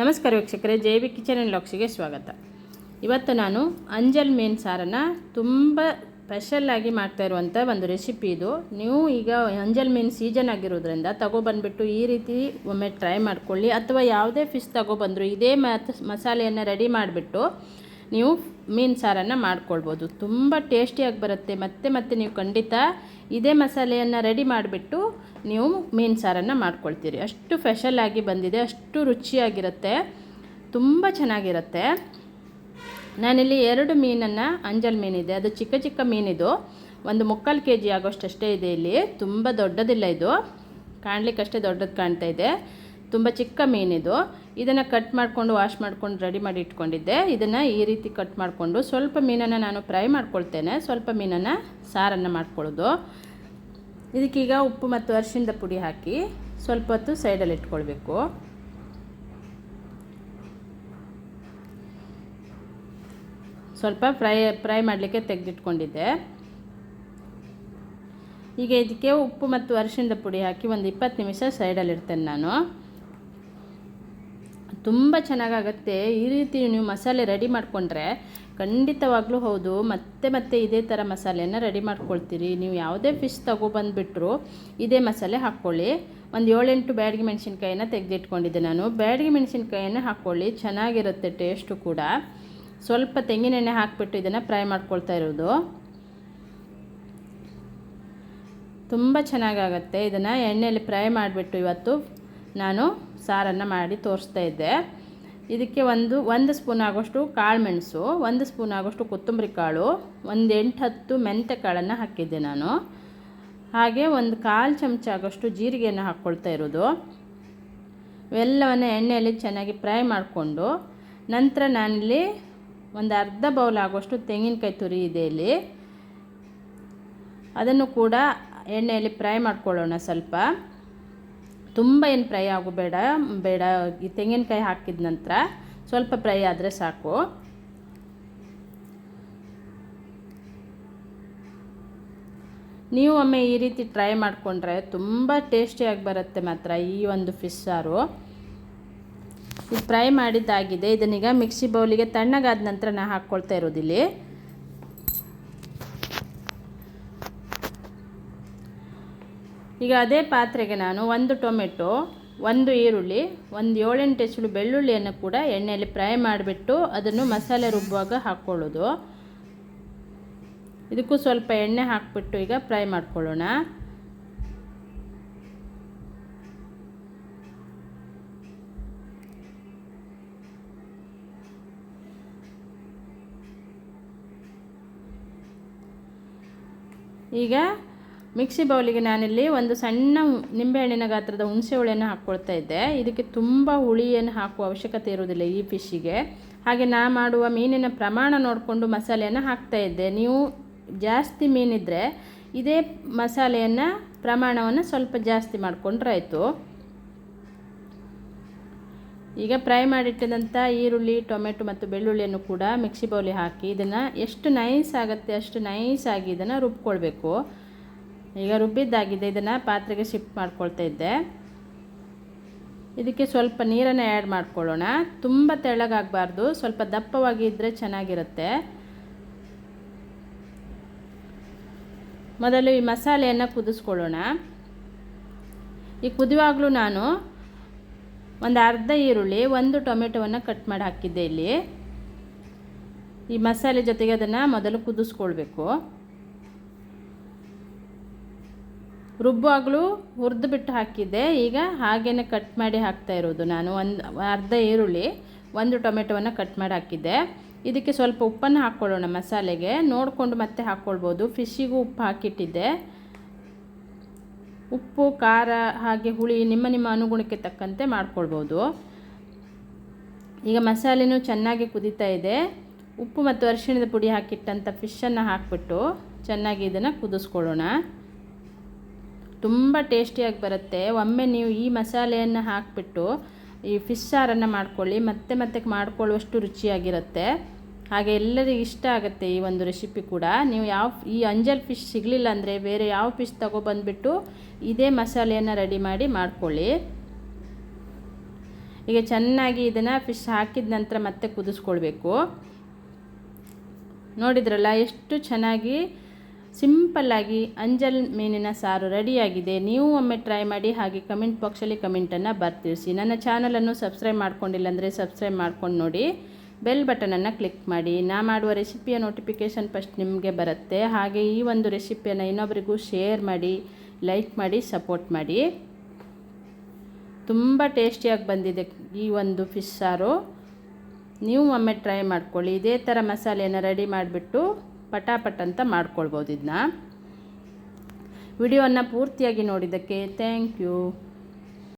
ನಮಸ್ಕಾರ ವೀಕ್ಷಕರೇ, J kitchen and ಲಾಕ್ಸಿಗೆ ಸ್ವಾಗತ. ಇವತ್ತು ನಾನು ಅಂಜಲ್ ಮೀನು ಸಾರನ್ನು ತುಂಬ ಸ್ಪೆಷಲ್ಲಾಗಿ ಮಾಡ್ತಾ ಇರುವಂಥ ಒಂದು ರೆಸಿಪಿ ಇದು. ನೀವು ಈಗ ಅಂಜಲ್ ಮೀನು ಸೀಸನ್ ಆಗಿರೋದ್ರಿಂದ ತಗೊಬಂದ್ಬಿಟ್ಟು ಈ ರೀತಿ ಒಮ್ಮೆ ಟ್ರೈ ಮಾಡ್ಕೊಳ್ಳಿ. ಅಥವಾ ಯಾವುದೇ ಫಿಶ್ ತಗೊಬಂದರು ಇದೇ ಮಸಾಲೆಯನ್ನು ರೆಡಿ ಮಾಡಿಬಿಟ್ಟು ನೀವು ಮೀನು ಸಾರನ್ನು ಮಾಡ್ಕೊಳ್ಬೋದು. ತುಂಬ ಟೇಸ್ಟಿಯಾಗಿ ಬರುತ್ತೆ. ಮತ್ತೆ ಮತ್ತೆ ನೀವು ಖಂಡಿತ ಇದೇ ಮಸಾಲೆಯನ್ನು ರೆಡಿ ಮಾಡಿಬಿಟ್ಟು ನೀವು ಮೀನು ಸಾರನ್ನು ಮಾಡ್ಕೊಳ್ತೀರಿ. ಅಷ್ಟು ಆಗಿ ಬಂದಿದೆ, ಅಷ್ಟು ರುಚಿಯಾಗಿರುತ್ತೆ, ತುಂಬ ಚೆನ್ನಾಗಿರುತ್ತೆ. ನಾನಿಲ್ಲಿ ಎರಡು ಮೀನನ್ನು, ಅಂಜಲ್ ಮೀನಿದೆ. ಅದು ಚಿಕ್ಕ ಚಿಕ್ಕ ಮೀನಿದು. ಒಂದು ಮುಕ್ಕಾಲು ಕೆ ಜಿ ಆಗೋಷ್ಟಷ್ಟೇ ಇದೆ ಇಲ್ಲಿ. ತುಂಬ ದೊಡ್ಡದಿಲ್ಲ ಇದು. ಕಾಣಲಿಕ್ಕಷ್ಟೇ ದೊಡ್ಡದು ಕಾಣ್ತಾ ಇದೆ. ತುಂಬ ಚಿಕ್ಕ ಮೀನಿದು. ಇದನ್ನು ಕಟ್ ಮಾಡಿಕೊಂಡು ವಾಶ್ ಮಾಡ್ಕೊಂಡು ರೆಡಿ ಮಾಡಿ ಇಟ್ಕೊಂಡಿದ್ದೆ. ಇದನ್ನು ಈ ರೀತಿ ಕಟ್ ಮಾಡಿಕೊಂಡು, ಸ್ವಲ್ಪ ಮೀನನ್ನು ನಾನು ಫ್ರೈ ಮಾಡ್ಕೊಳ್ತೇನೆ. ಸ್ವಲ್ಪ ಮೀನನ್ನು ಸಾರನ್ನು ಮಾಡ್ಕೊಳ್ಳೋದು. ಇದಕ್ಕೀಗ ಉಪ್ಪು ಮತ್ತು ಅರಿಶಿಣದ ಪುಡಿ ಹಾಕಿ ಸ್ವಲ್ಪ ಹೊತ್ತು ಸೈಡಲ್ಲಿ ಇಟ್ಕೊಳ್ಬೇಕು. ಸ್ವಲ್ಪ ಫ್ರೈ ಫ್ರೈ ಮಾಡಲಿಕ್ಕೆ ತೆಗೆದಿಟ್ಕೊಂಡಿದ್ದೆ. ಈಗ ಇದಕ್ಕೆ ಉಪ್ಪು ಮತ್ತು ಅರಿಶಿಣದ ಪುಡಿ ಹಾಕಿ ಒಂದು ಇಪ್ಪತ್ತು ನಿಮಿಷ ಸೈಡಲ್ಲಿ ಇರ್ತೇನೆ ನಾನು. ತುಂಬ ಚೆನ್ನಾಗಾಗತ್ತೆ. ಈ ರೀತಿ ನೀವು ಮಸಾಲೆ ರೆಡಿ ಮಾಡಿಕೊಂಡ್ರೆ ಖಂಡಿತವಾಗ್ಲೂ ಹೌದು. ಮತ್ತೆ ಮತ್ತೆ ಇದೇ ಥರ ಮಸಾಲೆಯನ್ನು ರೆಡಿ ಮಾಡ್ಕೊಳ್ತೀರಿ. ನೀವು ಯಾವುದೇ ಫಿಶ್ ತಗೊಬಂದುಬಿಟ್ರು ಇದೇ ಮಸಾಲೆ ಹಾಕ್ಕೊಳ್ಳಿ. ಒಂದು ಏಳೆಂಟು ಬ್ಯಾಡಗಿ ಮೆಣಸಿನ್ಕಾಯಿನ ತೆಗೆದಿಟ್ಕೊಂಡಿದ್ದೆ ನಾನು. ಬ್ಯಾಡಗಿ ಮೆಣಸಿನ್ಕಾಯಿನ ಹಾಕ್ಕೊಳ್ಳಿ. ಚೆನ್ನಾಗಿರುತ್ತೆ ಟೇಸ್ಟು ಕೂಡ. ಸ್ವಲ್ಪ ತೆಂಗಿನೆಣ್ಣೆ ಹಾಕಿಬಿಟ್ಟು ಇದನ್ನು ಫ್ರೈ ಮಾಡ್ಕೊಳ್ತಾ ಇರೋದು. ತುಂಬ ಚೆನ್ನಾಗಾಗತ್ತೆ. ಇದನ್ನು ಎಣ್ಣೆಯಲ್ಲಿ ಫ್ರೈ ಮಾಡಿಬಿಟ್ಟು ಇವತ್ತು ನಾನು ಸಾರನ್ನು ಮಾಡಿ ತೋರಿಸ್ತಾ ಇದ್ದೆ. ಇದಕ್ಕೆ ಒಂದು ಒಂದು ಸ್ಪೂನ್ ಆಗೋಷ್ಟು ಕಾಳು ಮೆಣಸು, ಒಂದು ಸ್ಪೂನ್ ಆಗೋಷ್ಟು ಕೊತ್ತಂಬರಿ ಕಾಳು ಒಂದು ಎಂಟು ಹತ್ತು ಮೆಂತ್ಯ ಕಾಳನ್ನು ಹಾಕಿದ್ದೆ ನಾನು. ಹಾಗೆ ಒಂದು ಕಾಲು ಚಮಚ ಆಗೋಷ್ಟು ಜೀರಿಗೆಯನ್ನು ಹಾಕ್ಕೊಳ್ತಾ ಇರೋದು. ಇವೆಲ್ಲವನ್ನು ಎಣ್ಣೆಯಲ್ಲಿ ಚೆನ್ನಾಗಿ ಫ್ರೈ ಮಾಡಿಕೊಂಡು ನಂತರ ನಾನಿಲ್ಲಿ ಒಂದು ಅರ್ಧ ಬೌಲ್ ಆಗೋಷ್ಟು ತೆಂಗಿನಕಾಯಿ ತುರಿ ಇದೆ ಇಲ್ಲಿ. ಅದನ್ನು ಕೂಡ ಎಣ್ಣೆಯಲ್ಲಿ ಫ್ರೈ ಮಾಡ್ಕೊಳ್ಳೋಣ ಸ್ವಲ್ಪ. ತುಂಬ ಏನು ಫ್ರೈ ಆಗು ಬೇಡ ಈ ತೆಂಗಿನಕಾಯಿ ಹಾಕಿದ ನಂತರ ಸ್ವಲ್ಪ ಫ್ರೈ ಆದರೆ ಸಾಕು. ನೀವು ಒಮ್ಮೆ ಈ ರೀತಿ ಟ್ರೈ ಮಾಡಿಕೊಂಡ್ರೆ ತುಂಬ ಟೇಸ್ಟಿಯಾಗಿ ಬರುತ್ತೆ ಮಾತ್ರ ಈ ಒಂದು ಫಿಶ್ ಸಾರು. ಇದು ಫ್ರೈ ಮಾಡಿದ್ದಾಗಿದೆ, ಇದನ್ನೀಗ ಮಿಕ್ಸಿ ಬೌಲಿಗೆ ತಣ್ಣಗಾದ ನಂತರ ನಾ ಹಾಕ್ಕೊಳ್ತಾ ಇರೋದಿಲ್ಲಿ. ಈಗ ಅದೇ ಪಾತ್ರೆಗೆ ನಾನು ಒಂದು ಟೊಮೆಟೊ, ಒಂದು ಈರುಳ್ಳಿ, ಒಂದು ಏಳೆಂಟು ಎಸಳು ಬೆಳ್ಳುಳ್ಳಿಯನ್ನು ಕೂಡ ಎಣ್ಣೆಯಲ್ಲಿ ಫ್ರೈ ಮಾಡಿಬಿಟ್ಟು ಅದನ್ನು ಮಸಾಲೆ ರುಬ್ಬುವಾಗ ಹಾಕ್ಕೊಳ್ಳೋದು. ಇದಕ್ಕೂ ಸ್ವಲ್ಪ ಎಣ್ಣೆ ಹಾಕಿಬಿಟ್ಟು ಈಗ ಫ್ರೈ ಮಾಡ್ಕೊಳ್ಳೋಣ. ಈಗ ಮಿಕ್ಸಿ ಬೌಲಿಗೆ ನಾನಿಲ್ಲಿ ಒಂದು ಸಣ್ಣ ನಿಂಬೆಹಣ್ಣಿನ ಗಾತ್ರದ ಹುಣಸೆ ಹುಳಿಯನ್ನು ಹಾಕ್ಕೊಳ್ತಾ ಇದ್ದೆ. ಇದಕ್ಕೆ ತುಂಬ ಹುಳಿಯನ್ನು ಹಾಕುವ ಅವಶ್ಯಕತೆ ಇರುವುದಿಲ್ಲ ಈ ಫಿಶ್ಶಿಗೆ. ಹಾಗೆ ನಾ ಮಾಡುವ ಮೀನಿನ ಪ್ರಮಾಣ ನೋಡಿಕೊಂಡು ಮಸಾಲೆಯನ್ನು ಹಾಕ್ತಾ ಇದ್ದೆ. ನೀವು ಜಾಸ್ತಿ ಮೀನಿದ್ರೆ ಇದೇ ಮಸಾಲೆಯನ್ನು ಪ್ರಮಾಣವನ್ನು ಸ್ವಲ್ಪ ಜಾಸ್ತಿ ಮಾಡಿಕೊಂಡ್ರಾಯ್ತು ಈಗ ಫ್ರೈ ಮಾಡಿಟ್ಟಿದಂಥ ಈರುಳ್ಳಿ, ಟೊಮೆಟೊ ಮತ್ತು ಬೆಳ್ಳುಳ್ಳಿಯನ್ನು ಕೂಡ ಮಿಕ್ಸಿ ಬೌಲಿ ಹಾಕಿ ಇದನ್ನು ಎಷ್ಟು ನೈಸ್ ಆಗುತ್ತೆ, ಅಷ್ಟು ನೈಸ್ ಆಗಿ ಇದನ್ನು ರುಬ್ಕೊಳ್ಬೇಕು. ಈಗ ರುಬ್ಬಿದ್ದಾಗಿದೆ. ಇದನ್ನು ಪಾತ್ರೆಗೆ ಶಿಫ್ಟ್ ಮಾಡ್ಕೊಳ್ತಾ ಇದ್ದೆ. ಇದಕ್ಕೆ ಸ್ವಲ್ಪ ನೀರನ್ನು ಆ್ಯಡ್ ಮಾಡ್ಕೊಳ್ಳೋಣ. ತುಂಬ ತೆಳ್ಳಗಾಗಬಾರ್ದು. ಸ್ವಲ್ಪ ದಪ್ಪವಾಗಿ ಇದ್ದರೆ ಚೆನ್ನಾಗಿರುತ್ತೆ. ಮೊದಲು ಈ ಮಸಾಲೆಯನ್ನು ಕುದಿಸ್ಕೊಳ್ಳೋಣ. ಈ ಕುದಿಯುವಾಗಲೂ ನಾನು ಒಂದು ಅರ್ಧ ಈರುಳ್ಳಿ, ಒಂದು ಟೊಮೆಟೊವನ್ನು ಕಟ್ ಮಾಡಿ ಹಾಕಿದ್ದೆ ಇಲ್ಲಿ. ಈ ಮಸಾಲೆ ಜೊತೆಗೆ ಅದನ್ನು ಮೊದಲು ಕುದಿಸ್ಕೊಳ್ಬೇಕು. ರುಬ್ಬುವಾಗಲೂ ಹುರಿದು ಬಿಟ್ಟು ಹಾಕಿದ್ದೆ. ಈಗ ಹಾಗೇ ಕಟ್ ಮಾಡಿ ಹಾಕ್ತಾ ಇರೋದು ನಾನು. ಒಂದು, ಅರ್ಧ ಈರುಳ್ಳಿ, ಒಂದು ಟೊಮೆಟೊವನ್ನು ಕಟ್ ಮಾಡಿ ಹಾಕಿದ್ದೆ. ಇದಕ್ಕೆ ಸ್ವಲ್ಪ ಉಪ್ಪನ್ನು ಹಾಕ್ಕೊಳ್ಳೋಣ ಮಸಾಲೆಗೆ. ನೋಡಿಕೊಂಡು ಮತ್ತೆ ಹಾಕ್ಕೊಳ್ಬೋದು. ಫಿಶ್ಶಿಗೂ ಉಪ್ಪು ಹಾಕಿಟ್ಟಿದ್ದೆ. ಉಪ್ಪು, ಖಾರ ಹಾಗೆ ಹುಳಿ ನಿಮ್ಮ ನಿಮ್ಮ ಅನುಗುಣಕ್ಕೆ ತಕ್ಕಂತೆ ಮಾಡ್ಕೊಳ್ಬೋದು. ಈಗ ಮಸಾಲೆನೂ ಚೆನ್ನಾಗಿ ಕುದೀತಾ ಇದೆ. ಉಪ್ಪು ಮತ್ತು ಅರಿಶಿಣದ ಪುಡಿ ಹಾಕಿಟ್ಟಂಥ ಫಿಶನ್ನು ಹಾಕಿಬಿಟ್ಟು ಚೆನ್ನಾಗಿ ಇದನ್ನು ಕುದಿಸ್ಕೊಳ್ಳೋಣ. ತುಂಬ ಟೇಸ್ಟಿಯಾಗಿ ಬರುತ್ತೆ. ಒಮ್ಮೆ ನೀವು ಈ ಮಸಾಲೆಯನ್ನು ಹಾಕಿಬಿಟ್ಟು ಈ ಫಿಶ್ ಸಾರನ್ನು ಮಾಡ್ಕೊಳ್ಳಿ. ಮತ್ತೆ ಮತ್ತೆ ಮಾಡ್ಕೊಳ್ಳುವಷ್ಟು ರುಚಿಯಾಗಿರುತ್ತೆ. ಹಾಗೆ ಎಲ್ಲರಿಗೂ ಇಷ್ಟ ಆಗುತ್ತೆ ಈ ಒಂದು ರೆಸಿಪಿ ಕೂಡ. ನೀವು ಯಾವ ಈ ಅಂಜಲ್ ಫಿಶ್ ಸಿಗಲಿಲ್ಲ ಅಂದರೆ ಬೇರೆ ಯಾವ ಫಿಶ್ ತಗೊಬಂದುಬಿಟ್ಟು ಇದೇ ಮಸಾಲೆಯನ್ನು ರೆಡಿ ಮಾಡಿ ಮಾಡ್ಕೊಳ್ಳಿ. ಈಗ ಚೆನ್ನಾಗಿ ಇದನ್ನು ಫಿಶ್ ಹಾಕಿದ ನಂತರ ಮತ್ತೆ ಕುದಿಸ್ಕೊಳ್ಬೇಕು. ನೋಡಿದ್ರಲ್ಲ ಎಷ್ಟು ಚೆನ್ನಾಗಿ ಸಿಂಪಲ್ಲಾಗಿ ಅಂಜಲ್ ಮೀನಿನ ಸಾರು ರೆಡಿಯಾಗಿದೆ. ನೀವು ಒಮ್ಮೆ ಟ್ರೈ ಮಾಡಿ ಹಾಗೆ ಕಮೆಂಟ್ ಬಾಕ್ಸಲ್ಲಿ ಕಮೆಂಟನ್ನು ಬರ್ತಿರಿಸಿ. ನನ್ನ ಚಾನಲನ್ನು ಸಬ್ಸ್ಕ್ರೈಬ್ ಮಾಡ್ಕೊಂಡಿಲ್ಲ ಅಂದರೆ ಸಬ್ಸ್ಕ್ರೈಬ್ ಮಾಡ್ಕೊಂಡು ನೋಡಿ. ಬೆಲ್ ಬಟನನ್ನು ಕ್ಲಿಕ್ ಮಾಡಿ. ನಾ ಮಾಡುವ ರೆಸಿಪಿಯ ನೋಟಿಫಿಕೇಷನ್ ಫಸ್ಟ್ ನಿಮಗೆ ಬರುತ್ತೆ. ಹಾಗೆ ಈ ಒಂದು ರೆಸಿಪಿಯನ್ನು ಇನ್ನೊಬ್ಬರಿಗೂ ಶೇರ್ ಮಾಡಿ ಲೈಕ್ ಮಾಡಿ ಸಪೋರ್ಟ್ ಮಾಡಿ. ತುಂಬ ಟೇಸ್ಟಿಯಾಗಿ ಬಂದಿದೆ ಈ ಒಂದು ಫಿಶ್ ಸಾರು. ನೀವು ಒಮ್ಮೆ ಟ್ರೈ ಮಾಡ್ಕೊಳ್ಳಿ. ಇದೇ ಥರ ಮಸಾಲೆಯನ್ನು ರೆಡಿ ಮಾಡಿಬಿಟ್ಟು ಪಟಾಪಟ್ ಅಂತ ಮಾಡ್ಕೊಳ್ಬೋದು ಇದನ್ನ. ವಿಡಿಯೋವನ್ನು ಪೂರ್ತಿಯಾಗಿ ನೋಡಿದ್ದಕ್ಕೆ ಥ್ಯಾಂಕ್ ಯು